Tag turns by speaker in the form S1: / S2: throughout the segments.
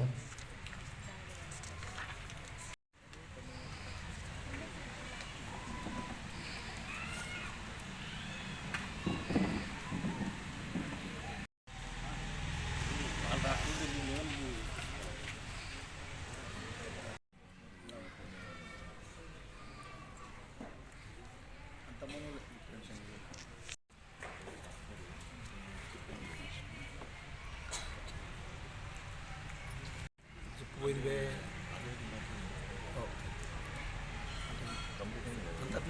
S1: Sir
S2: అంత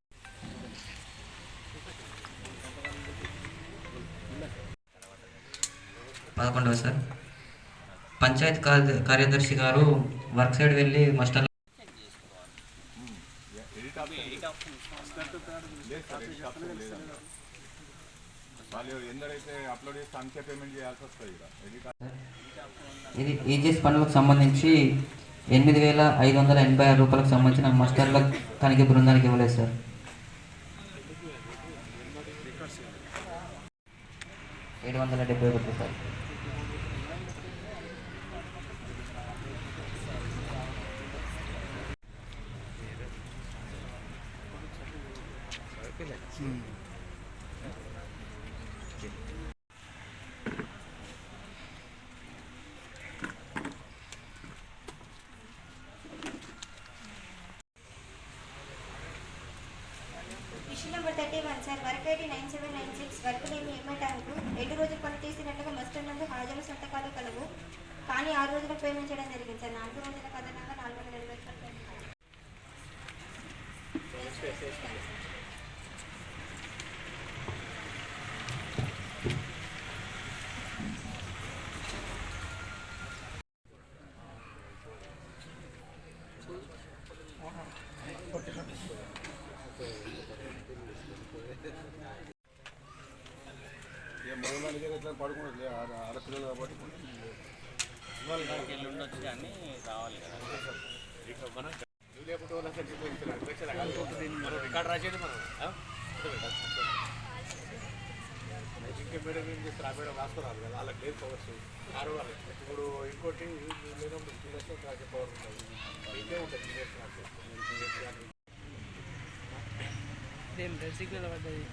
S1: పదకొండవ sir. Panchayat కార్య కార్యదర్శి గారు వర్క్ సైడ్ వెళ్ళి మస్టర్
S3: అప్లోడ్ చేస్తే పేమెంట్
S1: ఇది ఈజీఎస్ పనులకు సంబంధించి ఎనిమిది వేల ఐదు వందల ఎనభై ఆరు రూపాయలకు సంబంధించిన మస్టర్ల తనిఖీ బృందానికి ఇవ్వలేదు సార్. ఏడు వందల డెబ్బై ఒకటి రూపాయలు.
S4: Mission number thirty one sir. Work ID nine seven nine six work name ఏమంటారు రెండు రోజులు పని చేసినట్లుగా మస్టర్ నందు హాజరు సంతకాలు కలవు. కానీ ఆరు రోజులకు పేమెంట్ చేయడం జరిగింది సార్. నాలుగు రోజులకు అదనంగా నాలుగు వందల ఎనభై రూపాయలు
S3: ఇక మూడు నాలుగు ఎట్లా పడుకున్నట్లే ఆడపిల్లలు కాబట్టి
S2: రికార్డ్ రాసేది మనం ఇంకే మేడం ఏం చేస్తారు ఆ మేడం రాసుకురాదు కదా వాళ్ళకి లేదు పవర్స్ ఆరు వాళ్ళకి ఇప్పుడు ఇంకోటి లేనప్పుడు సీరియస్గా రాసే పవర్ ఉంటుంది ఇంకే ఉంటుంది రాసే
S5: సిగ్నల్ పడ్డది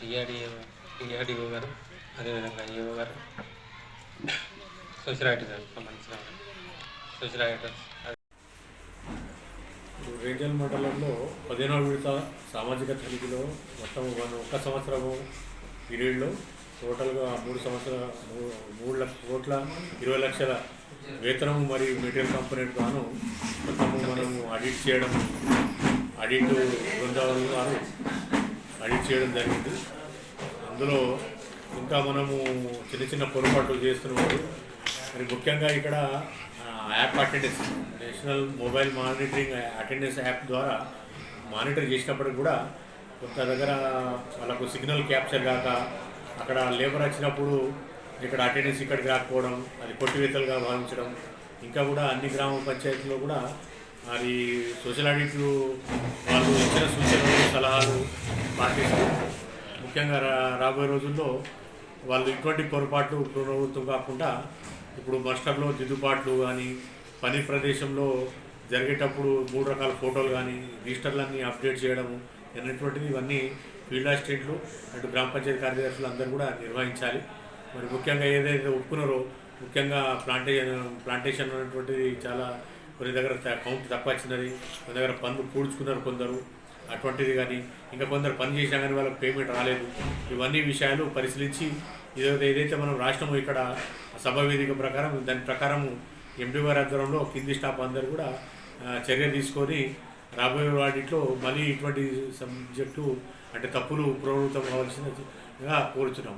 S6: డిఆర్డిఏ డిఆర్డిఓ గారు అదేవిధంగా ఈఓ గారు సోషల్ ఆడిటర్ సంబంధించిన సోషల్ ఆడిటర్స్
S7: ఇప్పుడు మండలంలో పదిహేనవ విడత సామాజిక తనిఖీలో మొత్తం ఒక ఒక్క సంవత్సరము పీరియడ్లో టోటల్గా మూడు సంవత్సరాల మూ- మూడు లక్ష కోట్ల ఇరవై లక్షల వేతనం మరియు మెటీరియల్ కాంపోనెంట్ గాను మొత్తము మనము ఆడిట్ చేయడం ఆడిట్ బృందాలు గాను ఆడిట్ చేయడం జరిగింది. అందులో ఇంకా మనము చిన్న చిన్న పొరపాట్లు చేస్తున్నప్పుడు మరి ముఖ్యంగా ఇక్కడ app attendance national mobile monitoring attendance app ద్వారా మానిటర్ చేసినప్పటికి కూడా కొంత దగ్గర వాళ్ళకు సిగ్నల్ క్యాప్చర్ కాక అక్కడ లేబర్ వచ్చినప్పుడు ఇక్కడ అటెండెన్స్ ఇక్కడికి రాకపోవడం అది కొట్టివేతలుగా భావించడం ఇంకా కూడా అన్ని గ్రామ పంచాయతీలో కూడా అది సోషల్ ఆడిట్లు వాళ్ళు ఇచ్చిన సూచనలు సలహాలు పాటిస్తూ ముఖ్యంగా రా- రాబోయే రోజుల్లో వాళ్ళు ఇటువంటి పొరపాట్లు పునరావృతం కాకుండా ఇప్పుడు మస్టర్లో దిద్దుబాట్లు కానీ పని ప్రదేశంలో జరిగేటప్పుడు మూడు రకాల ఫోటోలు కానీ రిజిస్టర్లన్నీ అప్డేట్ చేయడము అనేటువంటివి ఇవన్నీ ఫీల్డ్ అసిస్టెంట్లు అటు గ్రామ పంచాయతీ కార్యదర్శులు అందరూ కూడా నిర్వహించాలి. మరి ముఖ్యంగా ఏదైతే ఒప్పుకున్నారో ముఖ్యంగా ప్లాంటేషన్ ప్లాంటేషన్ అనేటువంటిది చాలా కొన్ని దగ్గర త- కౌంట్ తక్కువ వచ్చినది కొన్ని దగ్గర పనులు పూడ్చుకున్నారు కొందరు. అటువంటిది కానీ ఇంకా కొందరు పని చేసినా కానీ వాళ్ళకి పేమెంట్ రాలేదు. ఇవన్నీ విషయాలు పరిశీలించి ఏదైతే ఏదైతే మనం రాష్ట్రము ఇక్కడ సభ వేదిక ప్రకారం దాని ప్రకారము ఎండి వారి ఆధ్వర్యంలో కింది స్టాఫ్ అందరూ కూడా చర్య తీసుకొని రాబోయే వాటిలో మళ్ళీ ఇటువంటి సబ్జెక్టు అంటే తప్పులు పునరావృతం కావాల్సిందిగా కోరుతున్నాం